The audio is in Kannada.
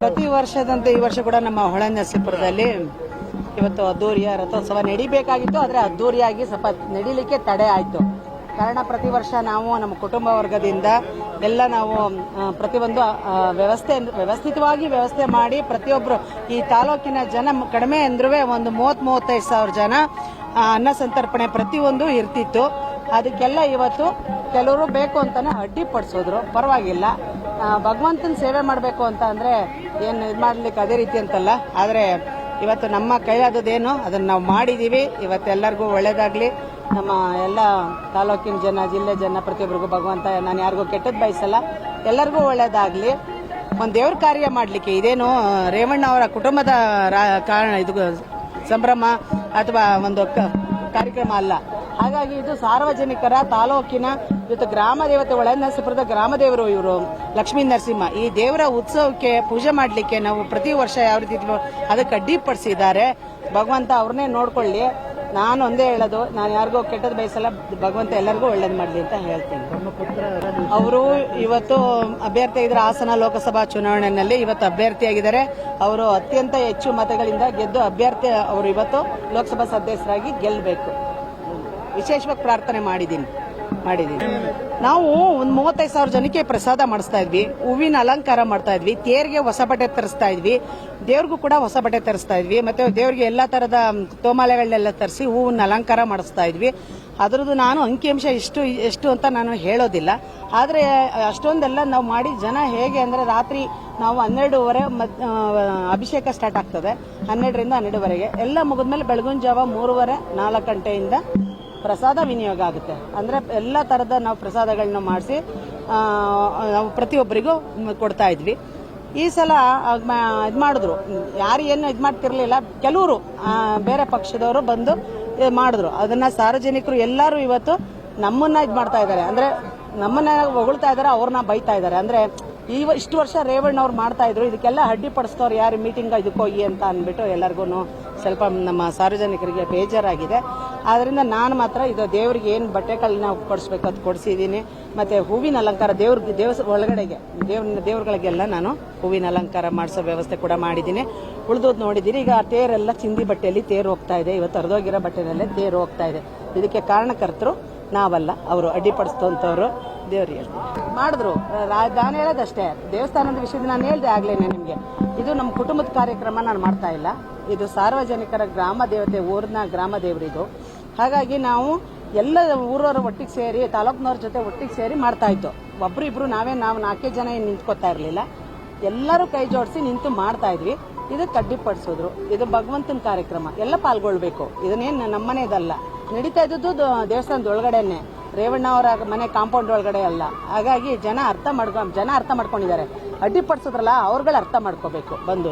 ಪ್ರತಿ ವರ್ಷದಂತೆ ಈ ವರ್ಷ ಕೂಡ ನಮ್ಮ ಹೊಳೆ ನರಸೀಪುರದಲ್ಲಿ ಇವತ್ತು ಅದ್ದೂರಿಯ ರಥೋತ್ಸವ ನಡಿಬೇಕಾಗಿತ್ತು, ಆದರೆ ಅದ್ದೂರಿಯಾಗಿ ಸ್ವಲ್ಪ ನಡಿಲಿಕ್ಕೆ ತಡೆ ಆಯಿತು. ಕಾರಣ ಪ್ರತಿ ವರ್ಷ ನಾವು ನಮ್ಮ ಕುಟುಂಬ ವರ್ಗದಿಂದ ಎಲ್ಲ ನಾವು ಪ್ರತಿಯೊಂದು ವ್ಯವಸ್ಥೆ, ವ್ಯವಸ್ಥಿತವಾಗಿ ವ್ಯವಸ್ಥೆ ಮಾಡಿ ಪ್ರತಿಯೊಬ್ಬರು ಈ ತಾಲೂಕಿನ ಜನ ಕಡಿಮೆ ಅಂದ್ರೂ ಒಂದು ಮೂವತ್ತ್ ಮೂವತ್ತೈದು ಸಾವಿರ ಜನ ಅನ್ನ ಸಂತರ್ಪಣೆ ಪ್ರತಿಯೊಂದು ಇರ್ತಿತ್ತು. ಅದಕ್ಕೆಲ್ಲ ಇವತ್ತು ಕೆಲವರು ಬೇಕು ಅಂತಾನೆ ಅಡ್ಡಿಪಡಿಸೋದ್ರು ಪರವಾಗಿಲ್ಲ. ಭಗವಂತನ ಸೇವೆ ಮಾಡಬೇಕು ಅಂತ ಅಂದರೆ ಏನು ಇದು ಮಾಡ್ಲಿಕ್ಕೆ ಅದೇ ರೀತಿ ಅಂತಲ್ಲ. ಆದರೆ ಇವತ್ತು ನಮ್ಮ ಕೈಲಾದದೇನು ಅದನ್ನ ನಾವು ಮಾಡಿದೀವಿ. ಇವತ್ತೆಲ್ಲರಿಗೂ ಒಳ್ಳೇದಾಗ್ಲಿ. ನಮ್ಮ ಎಲ್ಲ ತಾಲೂಕಿನ ಜನ, ಜಿಲ್ಲೆ ಜನ, ಪ್ರತಿಯೊಬ್ಬರಿಗೂ ಭಗವಂತ, ನಾನು ಯಾರಿಗೂ ಕೆಟ್ಟದ್ದು ಬಯಸಲ್ಲ. ಎಲ್ಲರಿಗೂ ಒಳ್ಳೇದಾಗ್ಲಿ. ಒಂದು ದೇವ್ರ ಕಾರ್ಯ ಮಾಡಲಿಕ್ಕೆ, ಇದೇನು ರೇವಣ್ಣ ಅವರ ಕುಟುಂಬದ ಕಾರಣ, ಇದು ಸಂಭ್ರಮ ಅಥವಾ ಒಂದು ಕಾರ್ಯಕ್ರಮ ಅಲ್ಲ. ಹಾಗಾಗಿ ಇದು ಸಾರ್ವಜನಿಕರ, ತಾಲೂಕಿನ ಇವತ್ತು ಗ್ರಾಮ ದೇವತೆ ಒಳ ನರಸೀಪುರದ ಗ್ರಾಮ ದೇವರು ಇವರು, ಲಕ್ಷ್ಮೀ ನರಸಿಂಹ. ಈ ದೇವರ ಉತ್ಸವಕ್ಕೆ ಪೂಜೆ ಮಾಡಲಿಕ್ಕೆ ನಾವು ಪ್ರತಿ ವರ್ಷ ಯಾವ ರೀತಿ ಅದಕ್ಕೆ ಅಡ್ಡಿಪಡಿಸಿದ್ದಾರೆ ಭಗವಂತ ಅವ್ರನ್ನೇ ನೋಡ್ಕೊಳ್ಳಿ. ನಾನು ಒಂದೇ ಹೇಳೋದು, ನಾನು ಯಾರಿಗೂ ಕೆಟ್ಟದ್ದು ಬಯಸಲ್ಲ, ಭಗವಂತ ಎಲ್ಲರಿಗೂ ಒಳ್ಳೇದು ಮಾಡಲಿ ಅಂತ ಹೇಳ್ತೀನಿ. ಅವರು ಇವತ್ತು ಅಭ್ಯರ್ಥಿ ಇದ್ರೆ ಹಾಸನ ಲೋಕಸಭಾ ಚುನಾವಣೆಯಲ್ಲಿ ಇವತ್ತು ಅಭ್ಯರ್ಥಿಯಾಗಿದ್ದಾರೆ. ಅವರು ಅತ್ಯಂತ ಹೆಚ್ಚು ಮತಗಳಿಂದ ಗೆದ್ದು ಅಭ್ಯರ್ಥಿ, ಅವರು ಇವತ್ತು ಲೋಕಸಭಾ ಸದಸ್ಯರಾಗಿ ಗೆಲ್ಲಬೇಕು ವಿಶೇಷವಾಗಿ ಪ್ರಾರ್ಥನೆ ಮಾಡಿದ್ದೀನಿ. ಮಾಡಿದ್ದೀನಿ ನಾವು ಒಂದು ಮೂವತ್ತೈದು ಸಾವಿರ ಜನಕ್ಕೆ ಪ್ರಸಾದ ಮಾಡಿಸ್ತಾ ಇದ್ವಿ. ಹೂವಿನ ಅಲಂಕಾರ ಮಾಡ್ತಾ ಇದ್ವಿ. ತೇರಿಗೆ ಹೊಸ ಬಟ್ಟೆ ತರಿಸ್ತಾ ಇದ್ವಿ. ದೇವ್ರಿಗೂ ಕೂಡ ಹೊಸ ಬಟ್ಟೆ ತರಿಸ್ತಾ ಇದ್ವಿ. ಮತ್ತೆ ದೇವ್ರಿಗೆ ಎಲ್ಲಾ ತರದ ತೋಮಾಲೆಗಳನ್ನೆಲ್ಲ ತರಿಸಿ ಹೂವಿನ ಅಲಂಕಾರ ಮಾಡಿಸ್ತಾ ಇದ್ವಿ. ಅದರದ್ದು ನಾನು ಅಂಕಿಅಂಶ ಇಷ್ಟು, ಎಷ್ಟು ಅಂತ ನಾನು ಹೇಳೋದಿಲ್ಲ. ಆದರೆ, ಅಷ್ಟೊಂದೆಲ್ಲ ನಾವು ಮಾಡಿ ಜನ ಹೇಗೆ ಅಂದರೆ ರಾತ್ರಿ ನಾವು ಹನ್ನೆರಡೂವರೆ ಅಭಿಷೇಕ ಸ್ಟಾರ್ಟ್ ಆಗ್ತದೆ. ಹನ್ನೆರಡರಿಂದ ಹನ್ನೆರಡುವರೆಗೆ. ಎಲ್ಲ ಮುಗಿದ್ಮೇಲೆ ಬೆಳಗಿನ ಜಾವ ಮೂರುವರೆ ನಾಲ್ಕು ಗಂಟೆಯಿಂದ ಪ್ರಸಾದ ವಿನಿಯೋಗ ಆಗುತ್ತೆ. ಅಂದರೆ ಎಲ್ಲ ಥರದ ನಾವು ಪ್ರಸಾದಗಳನ್ನ ಮಾಡಿಸಿ ನಾವು ಪ್ರತಿಯೊಬ್ಬರಿಗೂ ಕೊಡ್ತಾ ಇದ್ವಿ. ಈ ಸಲ ಇದು ಮಾಡಿದ್ರು. ಯಾರು ಏನು ಇದು ಮಾಡ್ತಿರ್ಲಿಲ್ಲ, ಕೆಲವರು ಬೇರೆ ಪಕ್ಷದವರು ಬಂದು ಮಾಡಿದ್ರು. ಅದನ್ನ ಸಾರ್ವಜನಿಕರು ಎಲ್ಲರೂ ಇವತ್ತು ನಮ್ಮನ್ನ ಇದು ಮಾಡ್ತಾ ಇದ್ದಾರೆ. ಅಂದ್ರೆ ನಮ್ಮನ್ನ ಹೊಗಳ್ತಾ ಇದ್ದಾರೆ, ಅವ್ರನ್ನ ಬೈತಾ ಇದ್ದಾರೆ. ಅಂದ್ರೆ ಈ ಇಷ್ಟು ವರ್ಷ ರೇವಣ್ಣ ಅವ್ರು ಮಾಡ್ತಾ ಇದ್ರು. ಇದಕ್ಕೆಲ್ಲ ಅಡ್ಡಿಪಡಿಸ್ತವ್ರು ಯಾರು? ಮೀಟಿಂಗ್ ಇದಕ್ಕೆ ಹೋಗಿ ಅಂತ ಅಂದ್ಬಿಟ್ಟು ಎಲ್ಲರಿಗೂ ಸ್ವಲ್ಪ ನಮ್ಮ ಸಾರ್ವಜನಿಕರಿಗೆ ಬೇಜಾರಾಗಿದೆ. ಆದ್ರಿಂದ ನಾನು ಮಾತ್ರ ಇದು ದೇವ್ರಿಗೆ ಏನು ಬಟ್ಟೆಗಳನ್ನ ಕೊಡಿಸ್ಬೇಕು ಅದು ಕೊಡಿಸಿದ್ದೀನಿ ಮತ್ತೆ ಹೂವಿನ ಅಲಂಕಾರ ದೇವ್ರ ದೇವಸ್ ಒಳಗಡೆಗೆ ದೇವ್ರ ದೇವ್ರಗಳಿಗೆಲ್ಲ ನಾನು ಹೂವಿನ ಅಲಂಕಾರ ಮಾಡಿಸೋ ವ್ಯವಸ್ಥೆ ಕೂಡ ಮಾಡಿದ್ದೀನಿ ಉಳಿದೋದು ನೋಡಿದ್ದೀರಿ ಈಗ ಆ ತೇರೆಲ್ಲ ಚಿಂದಿ ಬಟ್ಟೆಯಲ್ಲಿ ತೇರು ಹೋಗ್ತಾ ಇದೆ. ಇವತ್ತು ಹರಿದೋಗಿರೋ ಬಟ್ಟೆನಲ್ಲೇ ತೇರು ಹೋಗ್ತಾ ಇದೆ. ಇದಕ್ಕೆ ಕಾರಣಕರ್ತರು ನಾವಲ್ಲ, ಅವರು ಅಡ್ಡಿಪಡಿಸ್ತಂಥವ್ರು ದೇವ್ರಿಗೆ ಮಾಡಿದ್ರು. ನಾನು ಹೇಳೋದಷ್ಟೇ. ದೇವಸ್ಥಾನದ ವಿಷಯದ ನಾನು ಹೇಳಿದೆ ಆಗ್ಲೇನೆ ನಿಮಗೆ. ಇದು ನಮ್ಮ ಕುಟುಂಬದ ಕಾರ್ಯಕ್ರಮ, ನಾನು ಮಾಡ್ತಾ ಇಲ್ಲ. ಇದು ಸಾರ್ವಜನಿಕರ ಗ್ರಾಮ ದೇವತೆ, ಊರಿನ ಗ್ರಾಮ ದೇವರಿದು. ಹಾಗಾಗಿ ನಾವು ಎಲ್ಲ ಊರವರ ಒಟ್ಟಿಗೆ ಸೇರಿ, ತಾಲೂಕ್ನವ್ರ ಜೊತೆ ಒಟ್ಟಿಗೆ ಸೇರಿ ಮಾಡ್ತಾ ಇತ್ತು ಒಬ್ರು ಇಬ್ರು ನಾವೇ, ನಾವು ನಾಲ್ಕೇ ಜನ ಏನು ನಿಂತ್ಕೋತಾ ಇರಲಿಲ್ಲ. ಎಲ್ಲರೂ ಕೈ ಜೋಡಿಸಿ ನಿಂತು ಮಾಡ್ತಾ ಇದ್ವಿ. ಇದಕ್ಕೆ ಅಡ್ಡಿಪಡಿಸಿದ್ರು. ಇದು ಭಗವಂತನ ಕಾರ್ಯಕ್ರಮ. ಎಲ್ಲ ಪಾಲ್ಗೊಳ್ಬೇಕು. ಇದನ್ನೇನು ನಮ್ಮನೇದಲ್ಲ. ನಡೀತಾ ಇದ್ದದ್ದು ದೇವಸ್ಥಾನದ ಒಳಗಡೆನೆ ರೇವಣ್ಣ ಅವರ ಮನೆ ಕಾಂಪೌಂಡ್ ಒಳಗಡೆ ಅಲ್ಲ. ಹಾಗಾಗಿ ಜನ ಅರ್ಥ ಮಾಡ್ಕೊ ಜನ ಅರ್ಥ ಮಾಡ್ಕೊಂಡಿದ್ದಾರೆ. ಅಡ್ಡಿಪಡಿಸಿದ್ರಲ್ಲ ಅವ್ರುಗಳು ಅರ್ಥ ಮಾಡ್ಕೋಬೇಕು. ಬಂದು